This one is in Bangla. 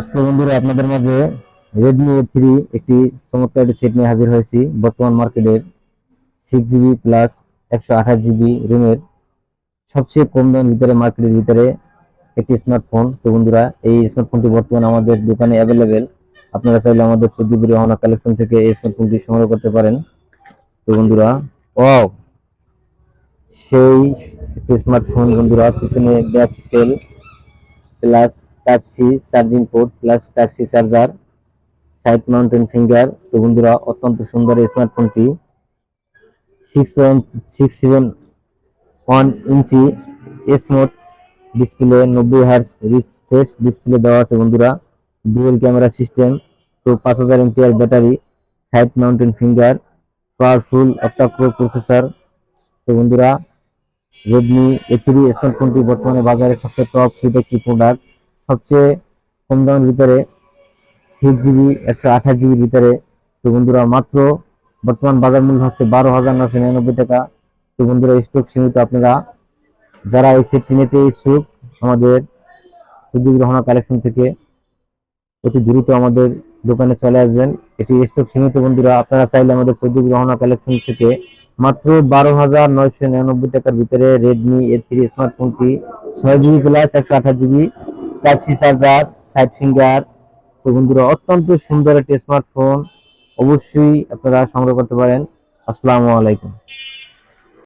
আজকে বন্ধুরা আপনাদের মাঝে রেডমি এ থ্রি একটি চমৎকার একটি সেট নিয়ে হাজির হয়েছি। বর্তমান মার্কেটের সিক্স জিবি প্লাস একশো আঠাশ জিবি র্যামের সবচেয়ে কম দামের ভিতরে মার্কেটের ভিতরে একটি স্মার্টফোন তো বন্ধুরা, এই স্মার্টফোনটি বর্তমানে আমাদের দোকানে অ্যাভেলেবেল আপনারা চাইলে আমাদের চোদ্দপুরি রহনা কালেকশন থেকে এই স্মার্টফোনটি সংগ্রহ করতে পারেন। তো বন্ধুরা ও সেই একটি স্মার্টফোন বন্ধুরা, পিছনে back cell plus type C charging port plus type C charger side mounted finger তো বন্ধুরা, অত্যন্ত সুন্দর এই স্মার্টফোনটি six point six seven one inch smooth display নব্বই হার্স রিফ্রেশ ডিসপ্লে দেওয়া আছে বন্ধুরা। ডুয়েল ক্যামেরা সিস্টেম তো পাঁচ হাজার MPR battery side mounted finger powerful octa pro processor তো বন্ধুরা রেডমি এ থ্রি স্মার্টফোনটি বর্তমানে বাজারে সবচেয়ে টপ হিট একটি প্রোডাক্ট সবচেয়ে কম দামের ভিতরে সিক্স জিবি একশো আঠাশ জিবির ভিতরে। তো বন্ধুরা, মাত্র বর্তমান বাজার মূল্য হচ্ছে বারো হাজার নশো নিরানব্বই টাকা। তো বন্ধুরা স্টক সীমিত আপনারা যারা এই সেটটি নিতে ইচ্ছুক, আমাদের সুযোগ রহনা কালেকশন থেকে অতি দ্রুত আমাদের দোকানে চলে আসবেন। এটি স্টক সীমিত বন্ধুরা, আপনারা চাইলে আমাদের সুযোগ রহনা কালেকশন থেকে মাত্র বারো হাজার নয়শো নিরানব্বই টাকার ভিতরে রেডমি এ থ্রি স্মার্টফোনটি ছয় জিবি প্লাস একশো আঠাশ GB type charger side finger তো বন্ধুরা, অত্যন্ত সুন্দর একটি স্মার্টফোন অবশ্যই আপনারা সংগ্রহ করতে পারেন। আসসালামু আলাইকুম।